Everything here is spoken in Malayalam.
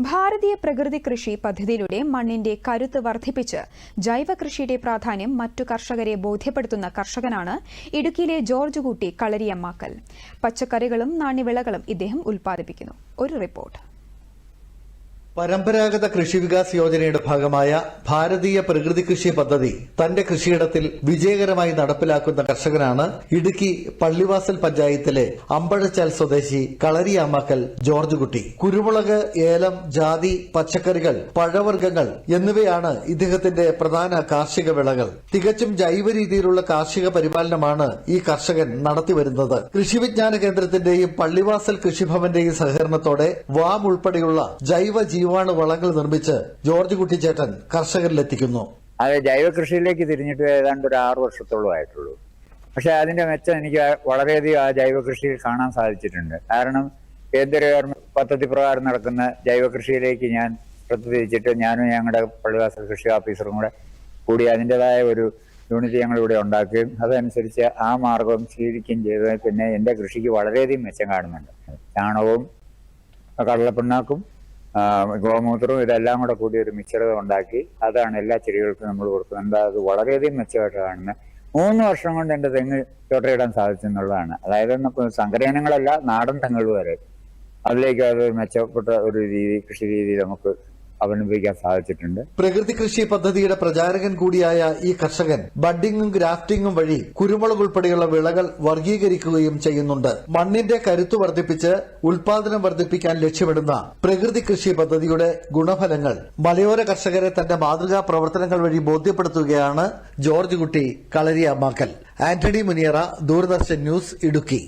ഭാരതീയ പ്രകൃതി കൃഷി പദ്ധതിയിലൂടെ മണ്ണിന്റെ കരുത്ത് വർദ്ധിപ്പിച്ച് ജൈവ കൃഷിയുടെ പ്രാധാന്യം മറ്റു കർഷകരെ ബോധ്യപ്പെടുത്തുന്ന കർഷകനാണ് ഇടുക്കിയിലെ ജോർജ് കുട്ടി കളരിയമ്മാക്കൽ. പച്ചക്കറികളും നാണ്യവിളകളും ഇദ്ദേഹം ഉൽപ്പാദിപ്പിക്കുന്നു. ഒരു റിപ്പോർട്ട്. പരമ്പരാഗത കൃഷി വികാസ് യോജനയുടെ ഭാഗമായ ഭാരതീയ പ്രകൃതി കൃഷി പദ്ധതി തന്റെ കൃഷിയിടത്തിൽ വിജയകരമായി നടപ്പിലാക്കുന്ന കർഷകനാണ് ഇടുക്കി പള്ളിവാസൽ പഞ്ചായത്തിലെ അമ്പഴച്ചാൽ സ്വദേശി കളരിയാമാക്കൽ ജോർജ് കുട്ടി കുരുമുളക് ഏലം ജാതി പച്ചക്കറികൾ പഴവർഗങ്ങൾ എന്നിവയാണ് ഇദ്ദേഹത്തിന്റെ പ്രധാന കാർഷിക വിളകൾ. തികച്ചും ജൈവ രീതിയിലുള്ള കാർഷിക പരിപാലനമാണ് ഈ കർഷകൻ നടത്തിവരുന്നത്. കൃഷി വിജ്ഞാന കേന്ദ്രത്തിന്റെയും പള്ളിവാസൽ കൃഷിഭവന്റെയും സഹകരണത്തോടെ വാം ഉൾപ്പെടെയുള്ള ജൈവ ജീവാണു വളങ്ങൾ നിർമ്മിച്ച് ജോർജ് കുട്ടിച്ചേട്ടൻ കർഷകരിലെത്തിക്കുന്നു. അതെ ജൈവ കൃഷിയിലേക്ക് തിരിഞ്ഞിട്ട് ഏതാണ്ട് ഒരു ആറു വർഷത്തോളം ആയിട്ടുള്ളൂ. പക്ഷെ അതിന്റെ മെച്ചം എനിക്ക് വളരെയധികം ആ ജൈവ കൃഷിയിൽ കാണാൻ സാധിച്ചിട്ടുണ്ട്. കാരണം കേന്ദ്ര ഗവൺമെന്റ് പദ്ധതി പ്രകാരം നടക്കുന്ന ജൈവ കൃഷിയിലേക്ക് ഞാൻ പ്രത്യേകിച്ചിട്ട് ഞാനും ഞങ്ങളുടെ പള്ളിവാസൽ കൃഷി ഓഫീസറും കൂടെ കൂടി അതിന്റെതായ ഒരു യൂണിറ്റ് ഞങ്ങൾ ഇവിടെ ഉണ്ടാക്കുകയും അതനുസരിച്ച് ആ മാർഗം സ്വീകരിക്കുകയും ചെയ്തതിൽ പിന്നെ എന്റെ കൃഷിക്ക് വളരെയധികം മെച്ചം കാണുന്നുണ്ട്. ചാണകവും കടലപ്പിണ്ണാക്കും ഗോമൂത്രവും ഇതെല്ലാം കൂടെ കൂടി ഒരു മിശ്രിതം ഉണ്ടാക്കി അതാണ് എല്ലാ ചെടികൾക്കും നമ്മൾ കൊടുക്കുന്നത്. അത് വളരെയധികം മെച്ചമായിട്ട് കാണുന്നത് മൂന്ന് വർഷം കൊണ്ട് എന്റെ തെങ്ങ് ചോട്ടയിടാൻ സാധിച്ചു എന്നുള്ളതാണ് അതായത് നമുക്ക് സങ്കരയിനങ്ങളല്ല നാടൻ തെങ്ങുകൾ വരെ. അതിലേക്ക് അത് മെച്ചപ്പെട്ട ഒരു രീതി കൃഷി രീതി നമുക്ക് അവലംബിക്കാൻ സാധിച്ചിട്ടുണ്ട്. പ്രകൃതി കൃഷി പദ്ധതിയുടെ പ്രചാരകൻ കൂടിയായ ഈ കർഷകൻ ബഡിങ്ങും ഗ്രാഫ്റ്റിംഗും വഴി കുരുമുളക് ഉൾപ്പെടെയുള്ള വിളകൾ വർഗീകരിക്കുകയും ചെയ്യുന്നുണ്ട്. മണ്ണിന്റെ കരുത്ത് വർദ്ധിപ്പിച്ച് ഉൽപാദനം വർദ്ധിപ്പിക്കാൻ ലക്ഷ്യമിടുന്ന പ്രകൃതി കൃഷി പദ്ധതിയുടെ ഗുണഫലങ്ങൾ മലയോര കർഷകരെ തന്റെ മാതൃകാ പ്രവർത്തനങ്ങൾ വഴി ബോധ്യപ്പെടുത്തുകയാണ് George Kutty Kalariyamakkal Antony Muniyara Doordarshan news Idukki.